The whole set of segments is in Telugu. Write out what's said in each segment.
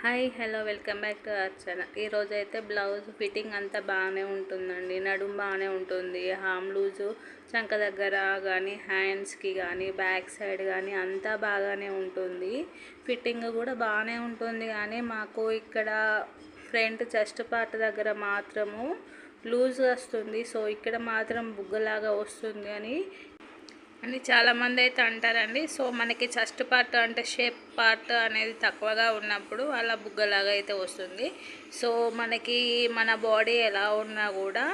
Hi hello welcome back to our channel. ఈరోజు అయితే బ్లౌజ్ ఫిట్టింగ్ అంతా బాగానే ఉంటుందండి. నడుము బాగానే ఉంటుంది. హామ్ లూజు చంక దగ్గర కానీ హ్యాండ్స్కి కానీ బ్యాక్ సైడ్ కానీ అంతా బాగానే ఉంటుంది. ఫిట్టింగ్ కూడా బాగానే ఉంటుంది కానీ మాకు ఇక్కడ ఫ్రంట్ చెస్ట్ పార్ట్ దగ్గర మాత్రము లూజ్ వస్తుంది. సో ఇక్కడ మాత్రం బుగ్గలాగా వస్తుంది అని అని చాలామంది అయితే అంటారండి. సో మనకి చెస్ట్ పార్ట్ అంటే షేప్ పార్ట్ అనేది తక్కువగా ఉన్నప్పుడు అలా బుగ్గలాగా అయితే వస్తుంది. సో మనకి మన బాడీ ఎలా ఉన్నా కూడా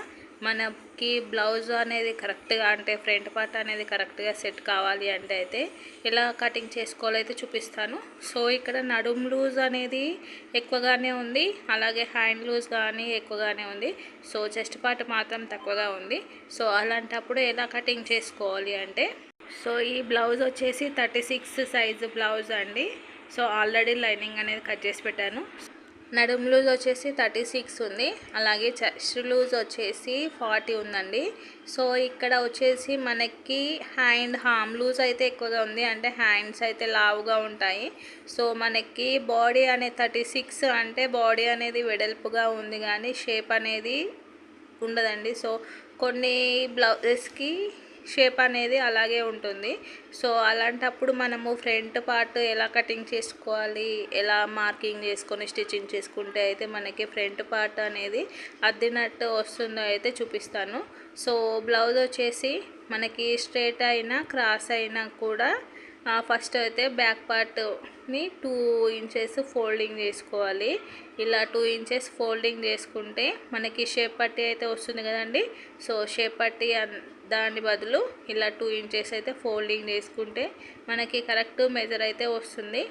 మనకి బ్లౌజ్ అనేది కరెక్ట్గా అంటే ఫ్రంట్ పార్ట్ అనేది కరెక్ట్గా సెట్ కావాలి అంటే అయితే ఎలా కటింగ్ చేసుకోవాలో అయితే చూపిస్తాను. సో ఇక్కడ నడుం లూజ్ అనేది ఎక్కువగానే ఉంది. అలాగే హ్యాండ్ లూజ్ కానీ ఎక్కువగానే ఉంది. సో చెస్ట్ పార్ట్ మాత్రం తక్కువగా ఉంది. సో అలాంటప్పుడు ఎలా కటింగ్ చేసుకోవాలి అంటే సో ఈ బ్లౌజ్ వచ్చేసి థర్టీ సిక్స్ సైజు బ్లౌజ్ అండి. సో ఆల్రెడీ లైనింగ్ అనేది కట్ చేసి పెట్టాను. నడుం లూజ్ వచ్చేసి థర్టీ సిక్స్ ఉంది. అలాగే చెస్ట్ లూజ్ వచ్చేసి ఫార్టీ ఉందండి. సో ఇక్కడ వచ్చేసి మనకి హ్యాండ్ హామ్ లూజ్ అయితే ఎక్కువగా ఉంది. అంటే హ్యాండ్స్ అయితే లావుగా ఉంటాయి. సో మనకి బాడీ అనే థర్టీ సిక్స్ అంటే బాడీ అనేది వెడల్పుగా ఉంది కానీ షేప్ అనేది ఉండదండి. సో కొన్ని బ్లౌజెస్కి షేప్ అనేది అలాగే ఉంటుంది. సో అలాంటప్పుడు మనము ఫ్రంట్ పార్ట్ ఎలా కటింగ్ చేసుకోవాలి ఎలా మార్కింగ్ చేసుకొని స్టిచ్చింగ్ చేసుకుంటే అయితే మనకి ఫ్రంట్ పార్ట్ అనేది అద్దినట్టు వస్తుందో అయితే చూపిస్తాను. సో బ్లౌజ్ వచ్చేసి మనకి స్ట్రేట్ అయినా క్రాస్ అయినా కూడా ఫస్ట్ అయితే బ్యాక్ పార్ట్ని టూ ఇంచెస్ ఫోల్డింగ్ చేసుకోవాలి. ఇలా టూ ఇంచెస్ ఫోల్డింగ్ చేసుకుంటే మనకి షేప్ పట్టి అయితే వస్తుంది కదండి. సో షేప్ పట్టి దాని బదులు ఇలా టూ ఇంచెస్ అయితే ఫోల్డింగ్ చేసుకుంటే మనకి కరెక్ట్ మెజర్ అయితే వస్తుంది.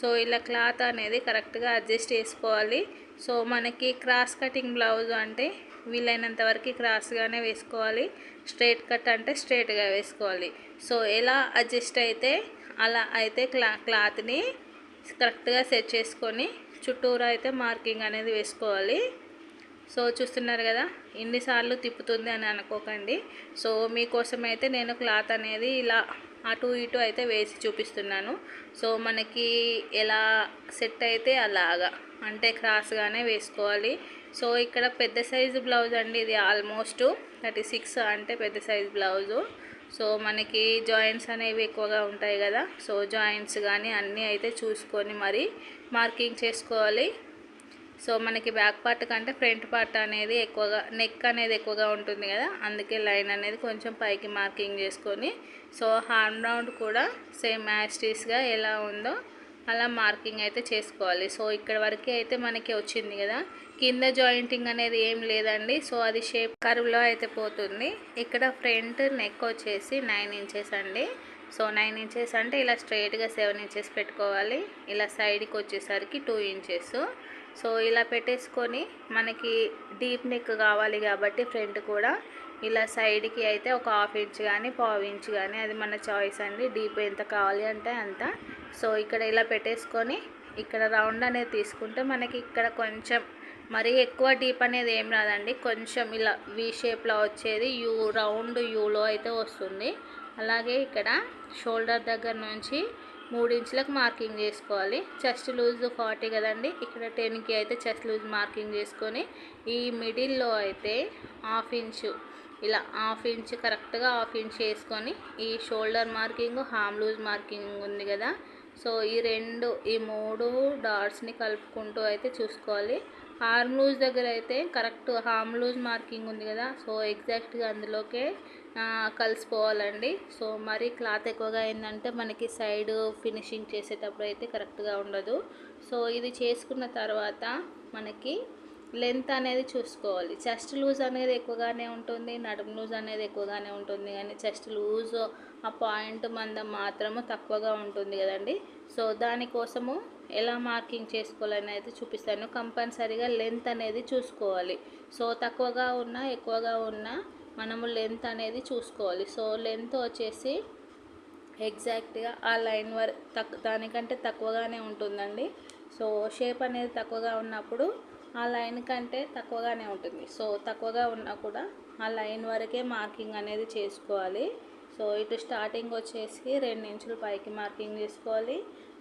సో ఇలా క్లాత్ అనేది కరెక్ట్గా అడ్జస్ట్ చేసుకోవాలి. సో మనకి క్రాస్ కటింగ్ బ్లౌజ్ అంటే వీలైనంత వరకు క్రాస్గానే వేసుకోవాలి. స్ట్రైట్ కట్ అంటే స్ట్రైట్గా వేసుకోవాలి. సో ఎలా అడ్జస్ట్ అయితే అలా అయితే క్లా క్లాత్ని కరెక్ట్గా సెట్ చేసుకొని చుట్టూరా అయితే మార్కింగ్ అనేది వేసుకోవాలి. సో చూస్తున్నారు కదా ఎన్నిసార్లు తిప్పుతుంది అని అనుకోకండి. సో మీకోసం అయితే నేను క్లాత్ అనేది ఇలా అటు ఇటు అయితే వేసి చూపిస్తున్నాను. సో మనకి ఎలా సెట్ అయితే అలాగా. అంటే క్రాస్గానే వేసుకోవాలి. సో ఇక్కడ పెద్ద సైజు బ్లౌజ్ అండి ఇది ఆల్మోస్ట్ థర్టీ సిక్స్ అంటే పెద్ద సైజు బ్లౌజు. సో మనకి జాయింట్స్ అనేవి ఎక్కువగా ఉంటాయి కదా. సో జాయింట్స్ కానీ అన్నీ అయితే చూసుకొని మరి మార్కింగ్ చేసుకోవాలి. సో మనకి బ్యాక్ పార్ట్ కంటే ఫ్రంట్ పార్ట్ అనేది ఎక్కువగా నెక్ అనేది ఎక్కువగా ఉంటుంది కదా. అందుకే లైన్ అనేది కొంచెం పైకి మార్కింగ్ చేసుకొని సో హార్మ్ రౌండ్ కూడా సేమ్ యాస్టీస్గా ఎలా ఉందో అలా మార్కింగ్ అయితే చేసుకోవాలి. సో ఇక్కడ వరకు అయితే మనకి వచ్చింది కదా. కింద జాయింటింగ్ అనేది ఏం లేదండి. సో అది షేప్ కరువులో అయితే పోతుంది. ఇక్కడ ఫ్రంట్ నెక్ వచ్చేసి నైన్ ఇంచెస్ అండి. సో నైన్ ఇంచెస్ అంటే ఇలా స్ట్రైట్గా సెవెన్ ఇంచెస్ పెట్టుకోవాలి. ఇలా సైడ్కి వచ్చేసరికి టూ ఇంచెస్. సో ఇలా పెట్టేసుకొని మనకి డీప్ నెక్ కావాలి కాబట్టి ఫ్రంట్ కూడా ఇలా సైడ్కి అయితే ఒక హాఫ్ ఇంచ్ కానీ పావు ఇంచ్ కానీ అది మన చాయిస్ అండి. డీప్ ఎంత కావాలి అంటే అంత. సో ఇక్కడ ఇలా పెట్టేసుకొని ఇక్కడ రౌండ్ అనేది తీసుకుంటే మనకి ఇక్కడ కొంచెం మరీ ఎక్కువ డీప్ అనేది ఏం రాదండి. కొంచెం ఇలా వి షేప్లో వచ్చేది యూ రౌండ్ యూలో అయితే వస్తుంది. అలాగే ఇక్కడ షోల్డర్ దగ్గర నుంచి మూడు ఇంచులకు మార్కింగ్ చేసుకోవాలి. చెస్ట్ లూజ్ ఫార్టీ కదండి. ఇక్కడ టెన్కి అయితే చెస్ట్ లూజ్ మార్కింగ్ చేసుకొని ఈ మిడిల్లో అయితే హాఫ్ ఇంచు ఇలా హాఫ్ ఇంచ్ కరెక్ట్గా హాఫ్ ఇంచ్ వేసుకొని ఈ shoulder marking arm loose marking ఉంది కదా. సో ఈ రెండు ఈ మూడు డాట్స్ని కలుపుకుంటూ అయితే చూసుకోవాలి. హార్మ్ లూజ్ దగ్గర అయితే కరెక్ట్ హార్మ్ లూజ్ మార్కింగ్ ఉంది కదా సో ఎగ్జాక్ట్గా అందులోకే కలిసిపోవాలండి. సో మరి క్లాత్ ఎక్కువగా అయిందంటే మనకి సైడ్ ఫినిషింగ్ చేసేటప్పుడు అయితే కరెక్ట్గా ఉండదు. సో ఇది చేసుకున్న తర్వాత మనకి లెంత్ అనేది చూసుకోవాలి. చెస్ట్ లూజ్ అనేది ఎక్కువగానే ఉంటుంది నడుము లూజ్ అనేది ఎక్కువగానే ఉంటుంది. కానీ చెస్ట్ లూజ్ ఆ పాయింట్ మందం మాత్రము తక్కువగా ఉంటుంది కదండి. సో దానికోసము ఎలా మార్కింగ్ చేసుకోవాలని అయితే చూపిస్తాను. కంపల్సరీగా లెంత్ అనేది చూసుకోవాలి. సో తక్కువగా ఉన్నా ఎక్కువగా ఉన్నా మనము లెంత్ అనేది చూసుకోవాలి. సో లెంత్ వచ్చేసి ఎగ్జాక్ట్గా ఆ లైన్ వర్ తక్ దానికంటే తక్కువగానే ఉంటుందండి. సో షేప్ అనేది తక్కువగా ఉన్నప్పుడు ఆ లైన్ కంటే తక్కువగానే ఉంటుంది. సో తక్కువగా ఉన్నా కూడా ఆ లైన్ వరకే మార్కింగ్ అనేది చేసుకోవాలి. సో ఇటు స్టార్టింగ్ వచ్చేసి రెండు ఇంచులు పైకి మార్కింగ్ చేసుకోవాలి.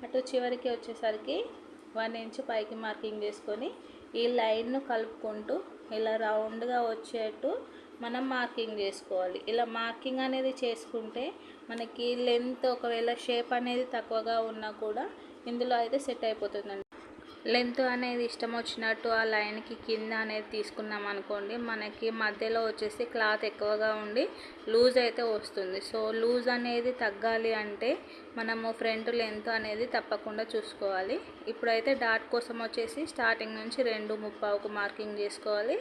అటు చివరికి వచ్చేసరికి వన్ ఇంచ్ పైకి మార్కింగ్ చేసుకొని ఈ లైన్ను కలుపుకుంటూ ఇలా రౌండ్గా వచ్చేట్టు మనం మార్కింగ్ చేసుకోవాలి. ఇలా మార్కింగ్ అనేది చేసుకుంటే మనకి లెంత్ ఒకవేళ షేప్ అనేది తక్కువగా ఉన్నా కూడా ఇందులో అయితే సెట్ అయిపోతుందండి. లెంత్ అనేది ఇష్టం వచ్చినట్టు ఆ లైన్కి కింద అనేది తీసుకున్నాం అనుకోండి మనకి మధ్యలో వచ్చేసి క్లాత్ ఎక్కువగా ఉండి లూజ్ అయితే వస్తుంది. సో లూజ్ అనేది తగ్గాలి అంటే మనము ఫ్రంట్ లెంత్ అనేది తప్పకుండా చూసుకోవాలి. ఇప్పుడైతే డాట్ కోసం వచ్చేసి స్టార్టింగ్ నుంచి రెండు ముప్పావుకు మార్కింగ్ చేసుకోవాలి.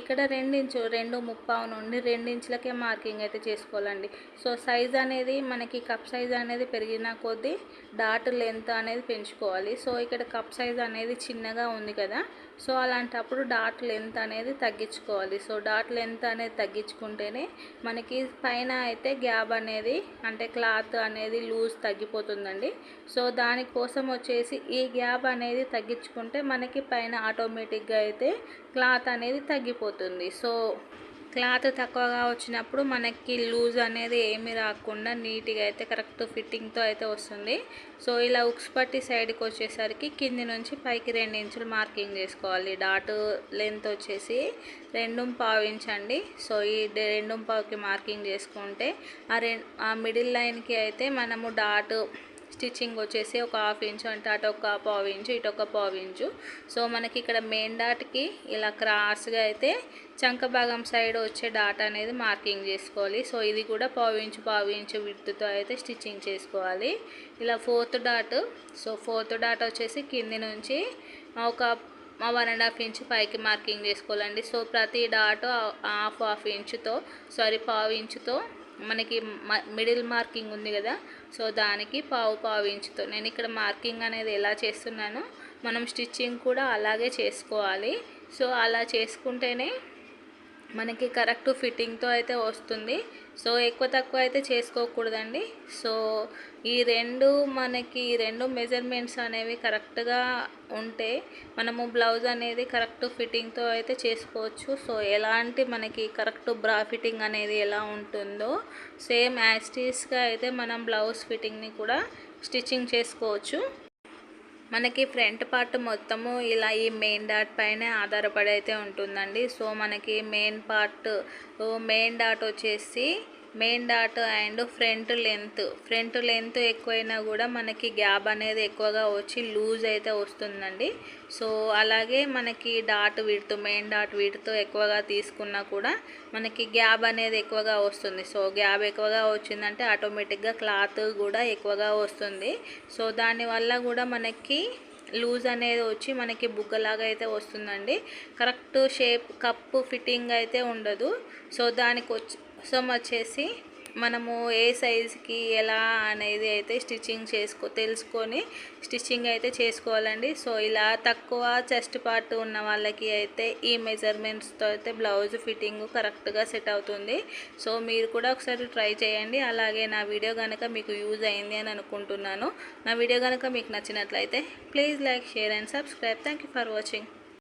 ఇక్కడ రెండించు రెండు ముప్పావు నుండి రెండించులకే మార్కింగ్ అయితే చేసుకోవాలండి. సో సైజ్ అనేది మనకి కప్ సైజ్ అనేది పెరిగిన కొద్దీ డాట్ లెంత్ అనేది పెంచుకోవాలి. సో ఇక్కడ కప్ సైజ్ అనేది చిన్నగా ఉంది కదా. సో అలాంటప్పుడు డాట్ లెంత్ అనేది తగ్గించుకోవాలి. సో డాట్ లెంత్ అనేది తగ్గించుకుంటేనే మనకి పైన అయితే గ్యాప్ అనేది అంటే క్లాత్ అనేది లూజ్ తగ్గిపోతుందండి. సో దానికోసం వచ్చేసి ఈ గ్యాప్ అనేది తగ్గించుకుంటే మనకి పైన ఆటోమేటిక్గా అయితే క్లాత్ అనేది తగ్గిపోతుంది. సో క్లాత్ తక్కువగా వచ్చినప్పుడు మనకి లూజ్ అనేది ఏమి రాకుండా నీట్గా అయితే కరెక్ట్ ఫిట్టింగ్తో అయితే వస్తుంది. సో ఇలా ఉక్స్ పట్టి సైడ్కి వచ్చేసరికి కింది నుంచి పైకి రెండు ఇంచులు మార్కింగ్ చేసుకోవాలి. డాట్ లెంత్ వచ్చేసి రెండు పావు ఇంచ్ అండి. సో ఈ రెండు పావుకి మార్కింగ్ చేసుకుంటే ఆ రె ఆ మిడిల్ లైన్కి అయితే మనము డాట్ స్టిచ్చింగ్ వచ్చేసి ఒక హాఫ్ ఇంచు అంటే అటు ఒక పావు ఇంచు ఇటు ఒక పావు ఇంచు. సో మనకి ఇక్కడ మెయిన్ డాట్కి ఇలా క్రాస్గా అయితే చంక భాగం సైడ్ వచ్చే డాట్ అనేది మార్కింగ్ చేసుకోవాలి. సో ఇది కూడా పావు ఇంచు పావు ఇంచు విడుతుతో అయితే స్టిచ్చింగ్ చేసుకోవాలి. ఇలా fourth dot so fourth dot వచ్చేసి కింది నుంచి ఒక వన్ అండ్ హాఫ్ ఇంచ్ పైకి మార్కింగ్ చేసుకోవాలండి. సో ప్రతి డాట్ హాఫ్ హాఫ్ ఇంచుతో సారీ పావు ఇంచుతో మనకి మిడిల్ మార్కింగ్ ఉంది కదా సో దానికి పావు పావు ఇంచుతో. నేను ఇక్కడ మార్కింగ్ అనేది ఎలా చేస్తున్నానో మనం స్టిచ్చింగ్ కూడా అలాగే చేసుకోవాలి. సో అలా చేసుకుంటేనే మనకి కరెక్ట్ ఫిట్టింగ్తో అయితే వస్తుంది. సో ఎక్కువ తక్కువ అయితే చేసుకోకూడదండి. సో ఈ రెండు మనకి ఈ రెండు మెజర్మెంట్స్ అనేవి కరెక్ట్గా ఉంటే మనము బ్లౌజ్ అనేది కరెక్ట్ ఫిట్టింగ్తో అయితే చేసుకోవచ్చు. సో ఎలాంటి మనకి కరెక్ట్ బ్రా ఫిట్టింగ్ అనేది ఎలా ఉంటుందో సేమ్ యాస్టీస్గా అయితే మనం బ్లౌజ్ ఫిట్టింగ్ని కూడా స్టిచ్చింగ్ చేసుకోవచ్చు. మనకి ఫ్రంట్ పార్ట్ మొత్తము ఇలా ఈ మెయిన్ డాట్ పైనే ఆధారపడి అయితే ఉంటుందండి. సో మనకి మెయిన్ పార్ట్ మెయిన్ డాట్ వచ్చేసి main dot and front length. Front length ఎక్కువైనా కూడా మనకి గ్యాప్ అనేది ఎక్కువగా వచ్చి లూజ్ అయితే వస్తుందండి. సో అలాగే మనకి డాట్ వీటితో మెయిన్ డాట్ వీటితో ఎక్కువగా తీసుకున్నా కూడా మనకి గ్యాప్ అనేది ఎక్కువగా వస్తుంది. సో గ్యాప్ ఎక్కువగా వచ్చిందంటే ఆటోమేటిక్గా క్లాత్ కూడా ఎక్కువగా వస్తుంది. సో దానివల్ల కూడా మనకి లూజ్ అనేది వచ్చి మనకి బుగ్గలాగా అయితే వస్తుందండి. కరెక్ట్ షేప్ కప్పు ఫిట్టింగ్ అయితే ఉండదు. సో దానికి వచ్చి సో వచ్చేసి మనము ఏ సైజుకి ఎలా అనేది అయితే స్టిచ్చింగ్ చేసుకో తెలుసుకొని స్టిచ్చింగ్ అయితే చేసుకోవాలండి. సో ఇలా తక్కువ చెస్ట్ పార్ట్ ఉన్న వాళ్ళకి అయితే ఈ మెజర్మెంట్స్తో అయితే బ్లౌజ్ ఫిట్టింగ్ కరెక్ట్గా సెట్ అవుతుంది. సో మీరు కూడా ఒకసారి ట్రై చేయండి. అలాగే నా వీడియో కనుక మీకు యూజ్ అయింది అని అనుకుంటున్నాను. నా వీడియో కనుక మీకు నచ్చినట్లయితే please like share and subscribe. Thank you for watching.